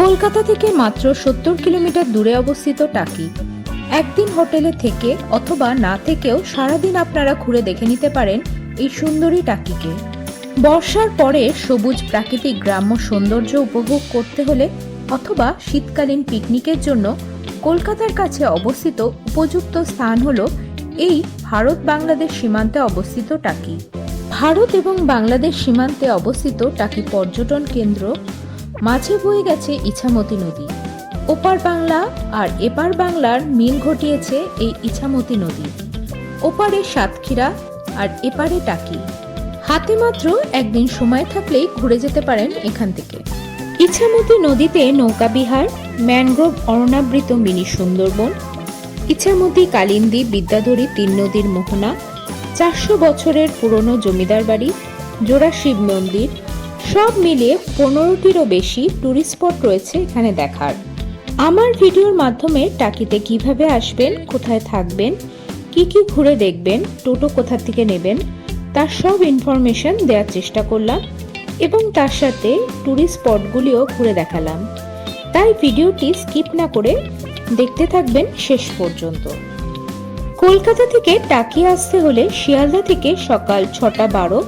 কলকাতা থেকে মাত্র সত্তর কিলোমিটার দূরে অবস্থিত টাকি। একদিন হোটেলে থেকে অথবা না থেকেও সারাদিন আপনারা ঘুরে দেখে নিতে পারেন এই সুন্দরী টাকিকে। বর্ষার পরে সবুজ প্রাকৃতিক গ্রাম্য সৌন্দর্য উপভোগ করতে হলে অথবা শীতকালীন পিকনিকের জন্য কলকাতার কাছে অবস্থিত উপযুক্ত স্থান হল এই ভারত বাংলাদেশ সীমান্তে অবস্থিত টাকি। ভারত এবং বাংলাদেশ সীমান্তে অবস্থিত টাকি পর্যটন কেন্দ্র মাঝে বয়ে গেছে ইছামতি নদী। ওপার বাংলা আর এপার বাংলার মিল ঘটিয়েছে এই ইছামতি নদী। ওপারে সাতক্ষীরা আর এপারে টাকি। হাতে মাত্র একদিন সময় থাকলেই ঘুরে যেতে পারেন এখান থেকে। ইছামতি নদীতে নৌকাবিহার ম্যানগ্রোভ অরণাবৃত মিনি সুন্দরবন, ইছামতি কালিন্দী বিদ্যাধরী তিন নদীর মোহনা, চারশো বছরের পুরনো জমিদার বাড়ি, জোড়া শিব মন্দির সব মিলিয়ে পনেরোটিরও বেশি টুরিস্ট স্পট রয়েছে এখানে দেখার। আমার ভিডিওর মাধ্যমে টাকিতে কীভাবে আসবেন, কোথায় থাকবেন, কি কি ঘুরে দেখবেন, টোটো কোথা থেকে নেবেন, তার সব ইনফরমেশন দেওয়ার চেষ্টা করলাম এবং তার সাথে ট্যুরিস্ট স্পটগুলিও ঘুরে দেখালাম। তাই ভিডিওটি স্কিপ না করে দেখতে থাকবেন শেষ পর্যন্ত। কলকাতা থেকে টাকি আসতে হলে শিয়ালদা থেকে সকাল ছটা বারো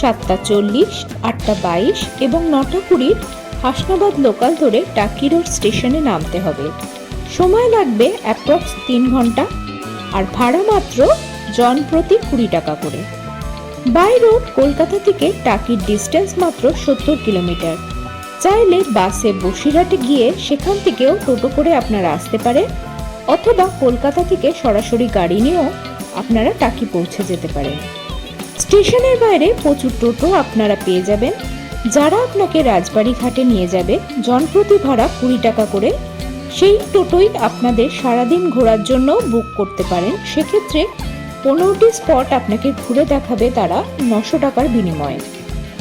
সাতটা চল্লিশ, আটটা বাইশ এবং নটা কুড়ির হাসনাবাদ লোকাল ধরে টাকি রোড স্টেশনে নামতে হবে। সময় লাগবে অ্যাপ্রক্স তিন ঘণ্টা আর ভাড়া মাত্র জন প্রতি কুড়ি টাকা করে। বাই রোড কলকাতা থেকে টাকির ডিস্টেন্স মাত্র সত্তর কিলোমিটার। চাইলে বাসে বসিরহাটে গিয়ে সেখান থেকেও টোটো করে আপনারা আসতে পারেন অথবা কলকাতা থেকে সরাসরি গাড়ি নিয়েও আপনারা টাকি পৌঁছে যেতে পারেন। স্টেশনের বাইরে প্রচুর টোটো আপনারা পেয়ে যাবেন। যারা আপনাকে রাজবাড়ি ঘাটে নিয়ে যাবে, জনপ্রতি ভাড়া কুড়ি টাকা করে, সেই টোটোই আপনাদের সারাদিন ঘোরার জন্য বুক করতে পারেন। সেক্ষেত্রে পনেরোটি স্পট আপনাকে ঘুরে দেখাবে তারা নশো টাকার বিনিময়ে।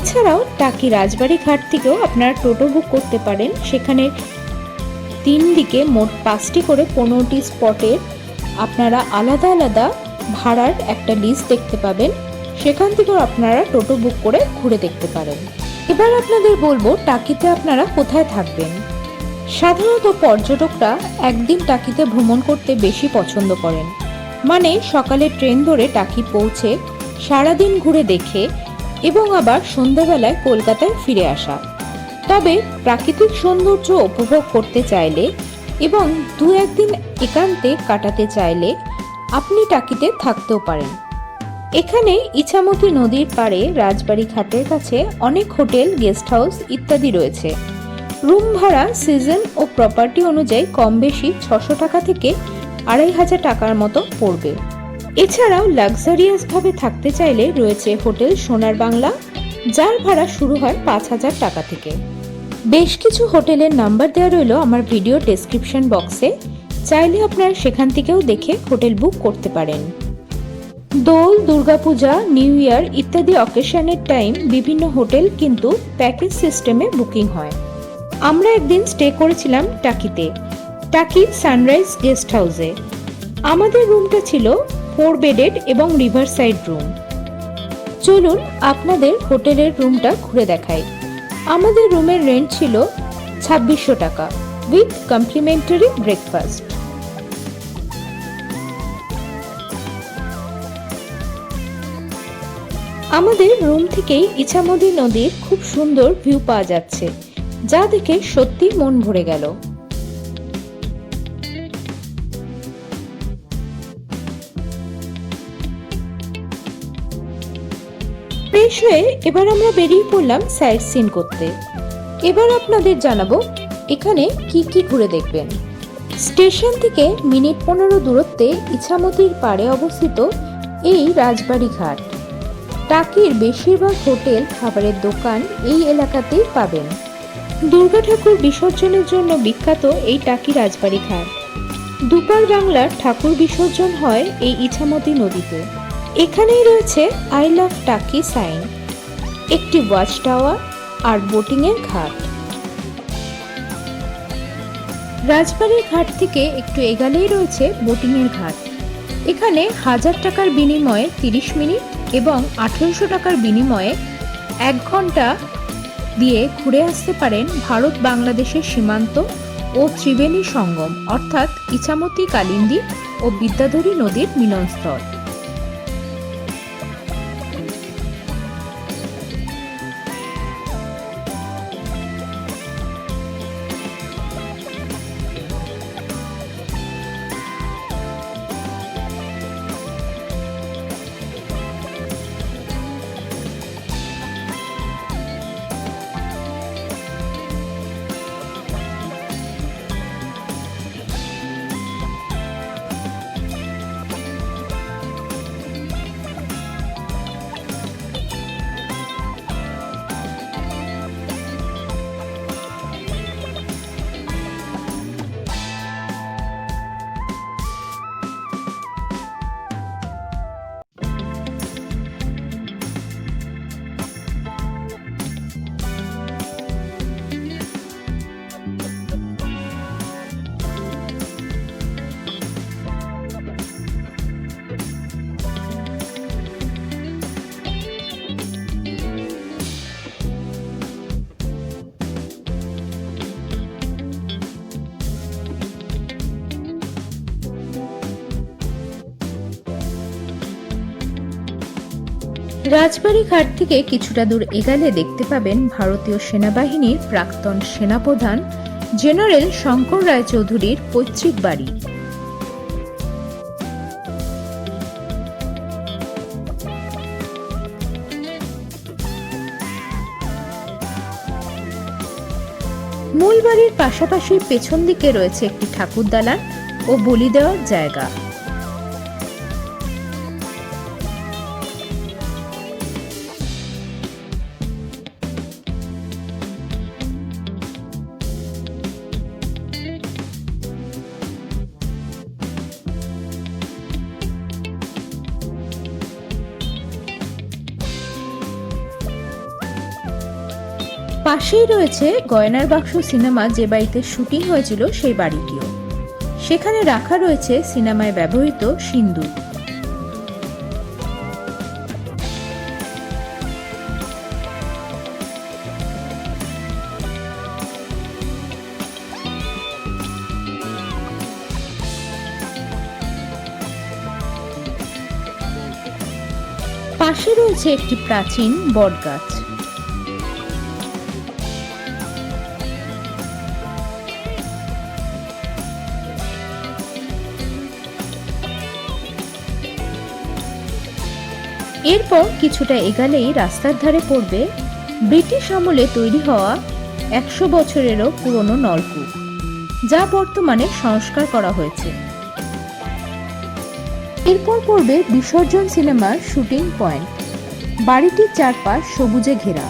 এছাড়াও টাকি রাজবাড়ি ঘাট থেকেও আপনারা টোটো বুক করতে পারেন। সেখানে তিন দিকে মোট পাঁচটি করে পনেরোটি স্পটের আপনারা আলাদা আলাদা ভাড়ার একটা লিস্ট দেখতে পাবেন। সেখান থেকেও আপনারা টোটো বুক করে ঘুরে দেখতে পারেন। এবার আপনাদের বলব টাকিতে আপনারা কোথায় থাকবেন? সাধারণত পর্যটকরা একদিন টাকিতে ভ্রমণ করতে বেশি পছন্দ করেন। মানে সকালে ট্রেন ধরে টাকি পৌঁছে সারাদিন ঘুরে দেখে এবং আবার সন্ধ্যাবেলায় কলকাতায় ফিরে আসা। তবে প্রাকৃতিক সৌন্দর্য উপভোগ করতে চাইলে এবং দু একদিন একান্তে কাটাতে চাইলে আপনি টাকিতে থাকতেও পারেন। এখানে ইছামতি নদীর পাড়ে রাজবাড়ি ঘাটের কাছে অনেক হোটেল, গেস্ট হাউস ইত্যাদি রয়েছে। রুম ভাড়া সিজন ও প্রপার্টি অনুযায়ী কম বেশি ছশো টাকা থেকে আড়াই হাজার টাকার মতো পড়বে। এছাড়াও লাক্সারিয়াস ভাবে থাকতে চাইলে রয়েছে হোটেল সোনার বাংলা, যার ভাড়া শুরু হয় পাঁচ হাজার টাকা থেকে। বেশ কিছু হোটেলের নাম্বার দেওয়া রইল আমার ভিডিও ডেসক্রিপশন বক্সে। চাইলে আপনারা সেখান থেকেও দেখে হোটেল বুক করতে পারেন। দোল, দুর্গাপূজা নিউ ইয়ার ইত্যাদি অকেশনের টাইম বিভিন্ন হোটেল কিন্তু প্যাকেজ সিস্টেমে বুকিং হয়। আমরা একদিন স্টে করেছিলাম টাকিতে, টাকি সানরাইজ গেস্ট হাউসে আমাদের রুমটা ছিল ফোর বেডেড এবং রিভার সাইড রুম চলুন আপনাদের হোটেলের রুমটা ঘুরে দেখাই। আমাদের রুমের রেন্ট ছিল ছাব্বিশশো টাকা উইথ কমপ্লিমেন্টারি ব্রেকফাস্ট আমাদের রুম থেকেই ইছামতি নদীর খুব সুন্দর ভিউ পাওয়া যাচ্ছে, যা দেখে সত্যি মন ভরে গেল। ফ্রেশ হয়ে এবার আমরা বেরিয়ে পড়লাম সাইট সিন করতে। এবার আপনাদের জানাব, এখানে কি কি ঘুরে দেখবেন। স্টেশন থেকে মিনিট পনেরো দূরত্বে ইছামতির পাড়ে অবস্থিত এই রাজবাড়ি ঘাট টাকির বেশিরভাগ হোটেল, খাবারের দোকান এই এলাকাতেই পাবেন। দুর্গা ঠাকুর বিসর্জনের জন্য বিখ্যাত এই টাকি রাজবাড়ি ঘাট। দুপার বাংলার ঠাকুর বিসর্জন হয় এই ইছামতি নদীতে। এখানেই রয়েছে আই লাভ টাকি সাইন। একটি ওয়াচ টাওয়ার আর বোটিংয়ের ঘাট। রাজবাড়ির ঘাট থেকে একটু এগালেই রয়েছে বোটিংয়ের ঘাট। এখানে হাজার টাকার বিনিময়ে তিরিশ মিনিট এবং আঠেরোশো টাকার বিনিময়ে এক ঘণ্টা দিয়ে ঘুরে আসতে পারেন ভারত বাংলাদেশের সীমান্ত ও ত্রিবেণী সঙ্গম, অর্থাৎ ইছামতি, কালিন্দী ও বিদ্যাধরী নদীর মিলনস্থল। রাজবাড়ি ঘাট থেকে কিছুটা দূর এগালে দেখতে পাবেন ভারতীয় সেনাবাহিনীর প্রাক্তন সেনাপ্রধান জেনারেল শঙ্কর রায়চৌধুরীর পৈতৃক বাড়ি। মূল বাড়ির পাশাপাশি পেছন দিকে রয়েছে একটি ঠাকুর দালান ও বলি দেওয়ার জায়গা। পাশেই রয়েছে গয়নার বাক্স সিনেমা যে বাড়িতে শুটিং হয়েছিল সেই বাড়িটিও। সেখানে রাখা রয়েছে সিনেমায় ব্যবহৃত সিন্দুক পাশে রয়েছে একটি প্রাচীন বটগাছ। এরপর কিছুটা এগালেই রাস্তার ধারে পড়বে ব্রিটিশ আমলে তৈরি হওয়া একশো বছরেরও পুরনো নলকূপ, যা বর্তমানে সংস্কার করা হয়েছে। এরপর পড়বে বিসর্জন সিনেমার শুটিং পয়েন্ট, বাড়িটির চারপাশ সবুজে ঘেরা।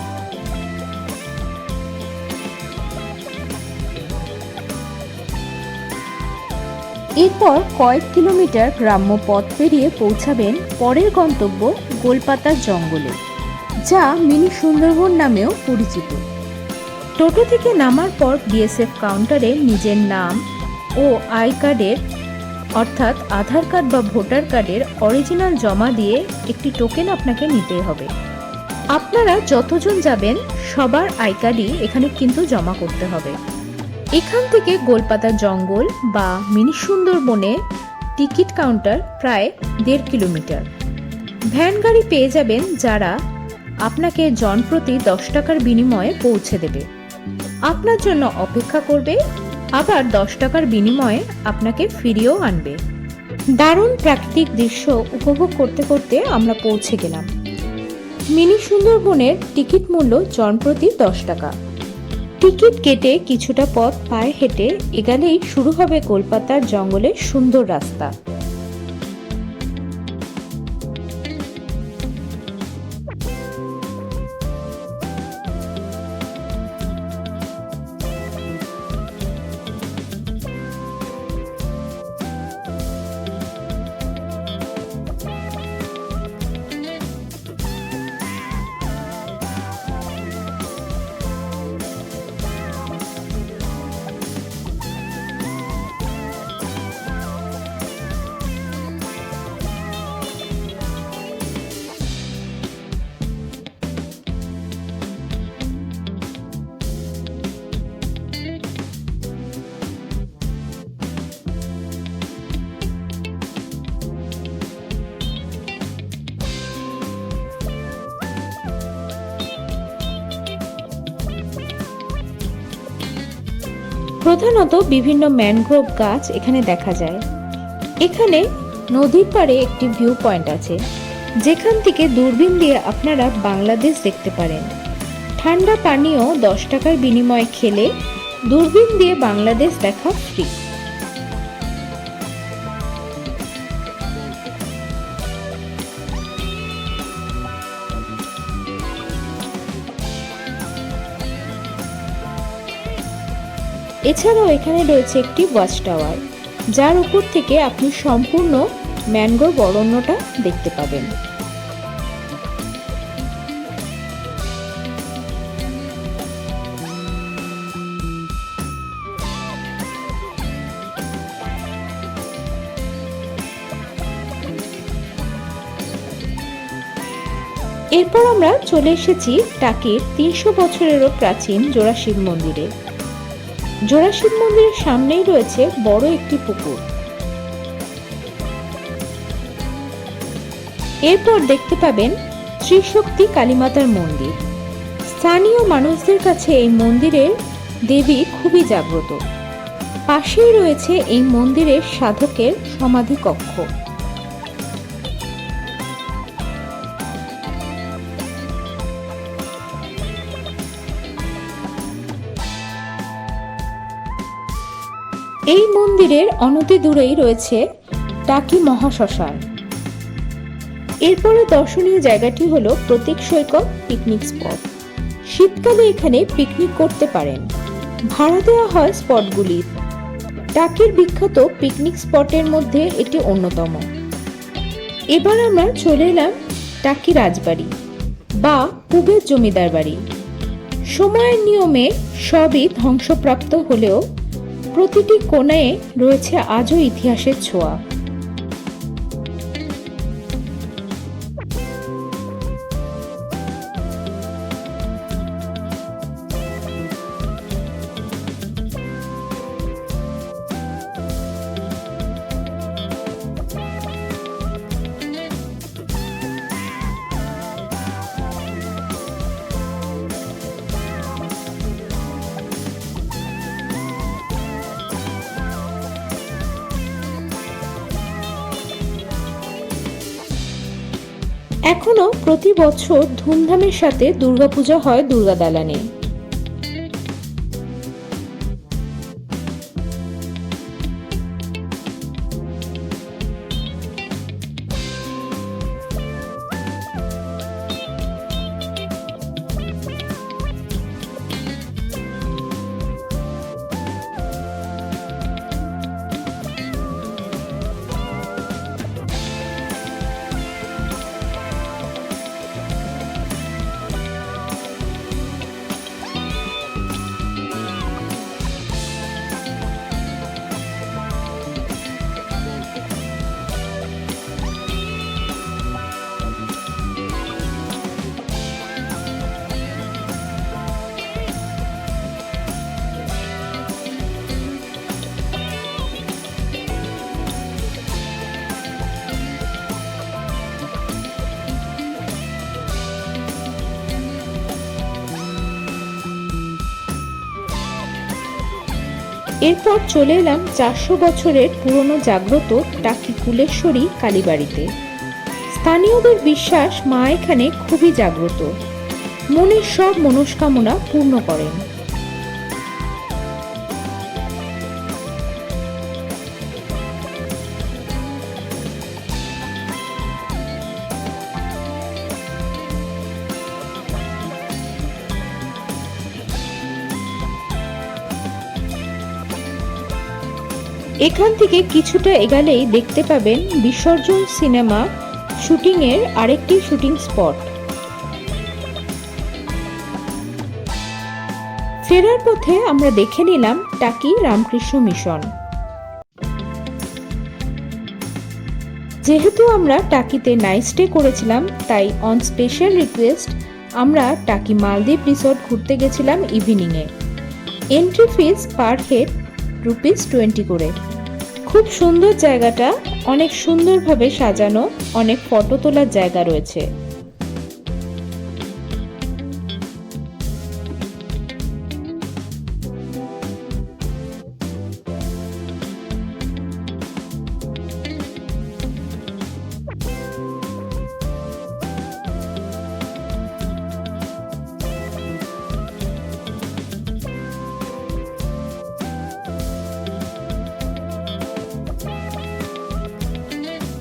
এরপর কয়েক কিলোমিটার গ্রাম্য পথ পেরিয়ে পৌঁছাবেন পরের গন্তব্য গোলপাতার জঙ্গলে, যা মিনি সুন্দরবন নামেও পরিচিত। টোটো থেকে নামার পর বিএসএফ কাউন্টারে নিজের নাম ও আই কার্ডের, অর্থাৎ আধার কার্ড বা ভোটার কার্ডের অরিজিনাল জমা দিয়ে একটি টোকেন আপনাকে নিতে হবে। আপনারা যতজন যাবেন, সবার আই কার্ডই এখানে কিন্তু জমা করতে হবে। এখান থেকে গোলপাতা জঙ্গল বা মিনি সুন্দরবনে টিকিট কাউন্টার প্রায় দেড় কিলোমিটার। ভ্যান গাড়ি পেয়ে যাবেন যারা আপনাকে জনপ্রতি দশ টাকার বিনিময়ে পৌঁছে দেবে। আপনার জন্য অপেক্ষা করবে, আবার দশ টাকার বিনিময়ে আপনাকে ফিরিয়েও আনবে। দারুণ প্রাকৃতিক দৃশ্য উপভোগ করতে করতে আমরা পৌঁছে গেলাম। মিনি সুন্দরবনের টিকিট মূল্য জনপ্রতি দশ টাকা। টিকিট কেটে কিছুটা পথ পায়ে হেঁটে এগালেই শুরু হবে কলকাতার জঙ্গলের সুন্দর রাস্তা। প্রধানত বিভিন্ন ম্যানগ্রোভ গাছ এখানে দেখা যায়। এখানে নদীর পাড়ে একটি ভিউ পয়েন্ট আছে। যেখান থেকে দূরবীন দিয়ে আপনারা বাংলাদেশ দেখতে পারেন। ঠান্ডা পানীয় দশ টাকার বিনিময়ে খেলে দূরবীন দিয়ে বাংলাদেশ দেখা ফ্রি এছাড়াও এখানে রয়েছে একটি ওয়াচ টাওয়ার যার উপর থেকে আপনি সম্পূর্ণ ম্যানগ্রোভ অরণ্যটা দেখতে পাবেন। এরপর আমরা চলে এসেছি টাকির তিনশো বছরেরও প্রাচীন জোড়া শিব মন্দিরে। জোড়া শিব মন্দিরের সামনেই রয়েছে বড় একটি পুকুর। এরপর দেখতে পাবেন ত্রিশক্তি কালীমাতার মন্দির। স্থানীয় মানুষদের কাছে এই মন্দিরের দেবী খুবই জাগ্রত। পাশেই রয়েছে এই মন্দিরের সাধকের সমাধি কক্ষ এই মন্দিরের অনতি দূরেই রয়েছে টাকি মহাশ্মশান। এরপরে দর্শনীয় জায়গাটি হলো প্রতীক সৈকত পিকনিক স্পট শীতকালে এখানে পিকনিক করতে পারেন। ভাড়া দেওয়া হয় স্পটগুলি টাকির বিখ্যাত পিকনিক স্পটের মধ্যে এটি অন্যতম। এবার আমরা চলে এলাম টাকি রাজবাড়ি বা পুবের জমিদার বাড়ি। সময়ের নিয়মে সবই ধ্বংসপ্রাপ্ত হলেও প্রতিটি কোণায় রয়েছে আজও ইতিহাসের ছোঁয়া। এখনও প্রতি বছর ধুমধামের সাথে দুর্গাপূজা হয় দুর্গা দালানে এরপর চলে এলাম চারশো বছরের পুরনো জাগ্রত টাকি কুলেশ্বরী কালীবাড়িতে। স্থানীয়দের বিশ্বাস মা এখানে খুবই জাগ্রত। মনের সব মনস্কামনা পূর্ণ করেন। এখান থেকে কিছুটা এগালেই দেখতে পাবেন বিসর্জন সিনেমা শুটিংয়ের আরেকটি শুটিং স্পট। ফেরার পথে আমরা দেখে নিলাম টাকি রামকৃষ্ণ মিশন। যেহেতু আমরা টাকিতে নাইট স্টে করেছিলাম, তাই অন স্পেশাল রিকোয়েস্ট আমরা টাকি মালদ্বীপ রিসোর্ট ঘুরতে গেছিলাম ইভিনিংয়ে entry fees per head rupees twenty করে। খুব সুন্দর জায়গাটা অনেক সুন্দরভাবে সাজানো অনেক ফটো তোলার জায়গা রয়েছে।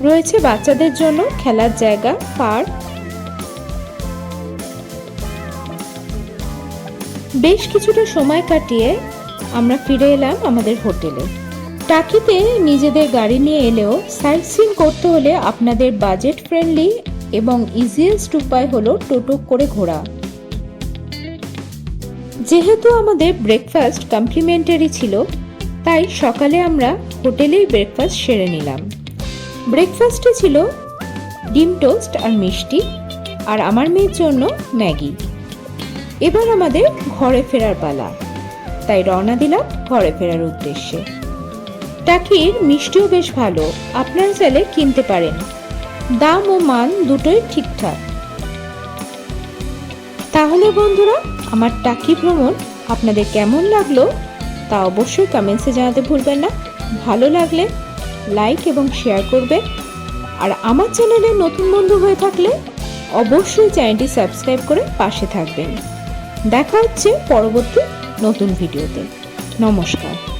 রয়েছে বাচ্চাদের জন্য খেলার জায়গা, পার্ক। বেশ কিছুটা সময় কাটিয়ে আমরা ফিরে এলাম আমাদের হোটেলে। টাকিতে নিজেদের গাড়ি নিয়ে এলেও সাইট সিন করতে হলে আপনাদের বাজেট ফ্রেন্ডলি এবং ইজিয়েস্ট উপায় হলো টোটো করে ঘোরা। যেহেতু আমাদের ব্রেকফাস্ট কমপ্লিমেন্টারি ছিল, তাই সকালে আমরা হোটেলেই ব্রেকফাস্ট সেরে নিলাম। ব্রেকফাস্টে ছিল ডিম টোস্ট আর মিষ্টি আর আমার মেয়ের জন্য ম্যাগি। এবার আমাদের ঘরে ফেরার পালা। তাই রওনা দিলাম ঘরে ফেরার উদ্দেশ্যে। টাকির মিষ্টিও বেশ ভালো, আপনারা চাইলে কিনতে পারেন। দাম ও মান দুটোই ঠিকঠাক। তাহলে বন্ধুরা, আমার টাকি ভ্রমণ আপনাদের কেমন লাগল তা অবশ্যই কমেন্টসে জানাতে ভুলবেন না। ভালো লাগলে লাইক এবং শেয়ার করবে। আর আমার চ্যানেলে নতুন বন্ধু হয়ে থাকলে অবশ্যই চ্যানেলটি সাবস্ক্রাইব করে পাশে থাকবেন। দেখা হচ্ছে পরবর্তী নতুন ভিডিওতে। নমস্কার।